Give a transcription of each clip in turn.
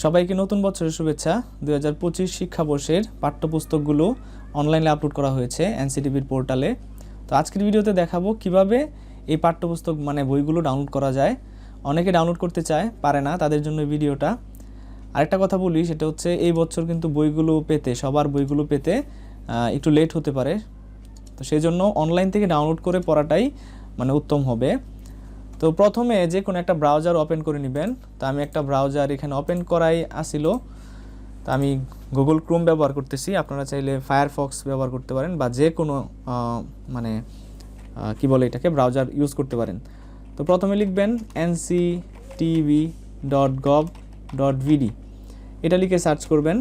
সবাইকে নতুন বছরের শুভেচ্ছা। দুই হাজার পঁচিশ শিক্ষাবর্ষের পাঠ্যপুস্তকগুলো অনলাইনে আপলোড করা হয়েছে এনসিটিভির পোর্টালে। তো আজকের ভিডিওতে দেখাবো কীভাবে এই পাঠ্যপুস্তক মানে বইগুলো ডাউনলোড করা যায়। অনেকে ডাউনলোড করতে চায়, পারে না, তাদের জন্য ভিডিওটা। আরেকটা কথা বলি, সেটা হচ্ছে এই বছর কিন্তু বইগুলো পেতে, সবার বইগুলো পেতে একটু লেট হতে পারে। তো সেই জন্য অনলাইন থেকে ডাউনলোড করে পড়াটাই মানে উত্তম হবে। তো প্রথমে যে কোনো একটা ব্রাউজার ওপেন করে নেবেন। তো আমি একটা ব্রাউজার এখানে ওপেন করাই আসিল। তো আমি গুগল ক্রোম ব্যবহার করতেছি। আপনারা চাইলে ফায়ারফক্স ব্যবহার করতে পারেন বা যে কোনো মানে কি বলে এটাকে? ব্রাউজার ইউজ করতে পারেন। তো প্রথমে লিখবেন NC TV dot gov dot VD এটা লিখে সার্চ করবেন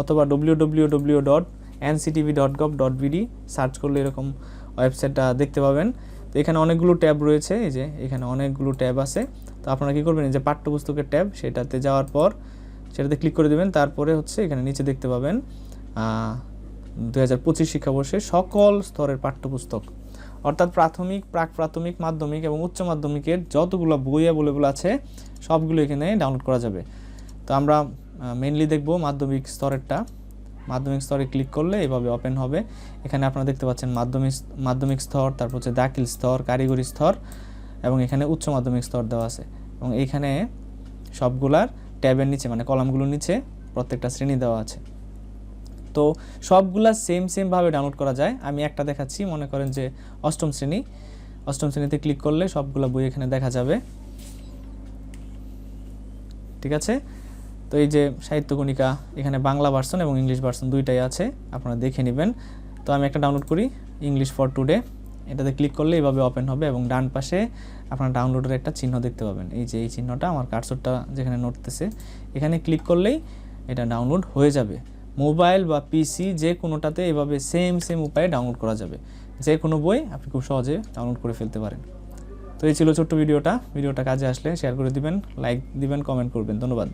অথবা W W W dot NCTV dot gov dot VD search করলে এরকম ওয়েবসাইটটা দেখতে পাবেন। তো এখানে অনেকগুলো ট্যাব রয়েছে, এই যে এখানে অনেকগুলো ট্যাব আছে। তো আপনারা কী করবেন, এই যে পাঠ্যপুস্তকের ট্যাব, সেটাতে যাওয়ার পর সেটাতে ক্লিক করে দেবেন, তারপরে হচ্ছে এখানে নিচে দেখতে পাবেন দু হাজার পঁচিশ শিক্ষাবর্ষে সকল স্তরের পাঠ্যপুস্তক। অর্থাৎ প্রাথমিক, প্রাক প্রাথমিক, মাধ্যমিক এবং উচ্চ মাধ্যমিকের যতগুলো বই অ্যাভেলেবল আছে, সবগুলো এখানে ডাউনলোড করা যাবে। তো আমরা মেনলি দেখব মাধ্যমিক স্তরেরটা। মাধ্যমিক স্তরে ক্লিক করলে এভাবে ওপেন হবে। এখানে আপনারা দেখতে পাচ্ছেন মাধ্যমিক মাধ্যমিক স্তর, তারপর হচ্ছে দাখিল স্তর, কারিগরি স্তর এবং এখানে উচ্চ মাধ্যমিক স্তর দেওয়া আছে। এবং এইখানে সবগুলার ট্যাবের নিচে মানে কলামগুলোর নিচে প্রত্যেকটা শ্রেণি দেওয়া আছে। তো সবগুলা সেম সেমভাবে ডাউনলোড করা যায়। আমি একটা দেখাচ্ছি, মনে করেন যে অষ্টম শ্রেণি। অষ্টম শ্রেণীতে ক্লিক করলে সবগুলা বই এখানে দেখা যাবে। ঠিক আছে? তো এই যে সাহিত্য কণিকা, এখানে বাংলা ভার্সন এবং ইংলিশ ভার্সন দুইটাই আছে, আপনারা দেখে নেবেন। তো আমি একটা ডাউনলোড করি ইংলিশ ফর টুডে এটাতে ক্লিক করলে এইভাবে ওপেন হবে এবং ডান পাশে আপনার ডাউনলোডের একটা চিহ্ন দেখতে পাবেন। এই যে এই চিহ্নটা, আমার কার্সরটা যেখানে নড়তেছে, এখানে ক্লিক করলেই এটা ডাউনলোড হয়ে যাবে। মোবাইল বা পিসি যে কোনোটাতে এভাবে সেম সেম উপায়ে ডাউনলোড করা যাবে। যে কোনো বই আপনি খুব সহজে ডাউনলোড করে ফেলতে পারেন। তো এই ছিল ছোট্ট ভিডিওটা। ভিডিওটা কাজে আসলে শেয়ার করে দিবেন লাইক দিবেন কমেন্ট করবেন। ধন্যবাদ।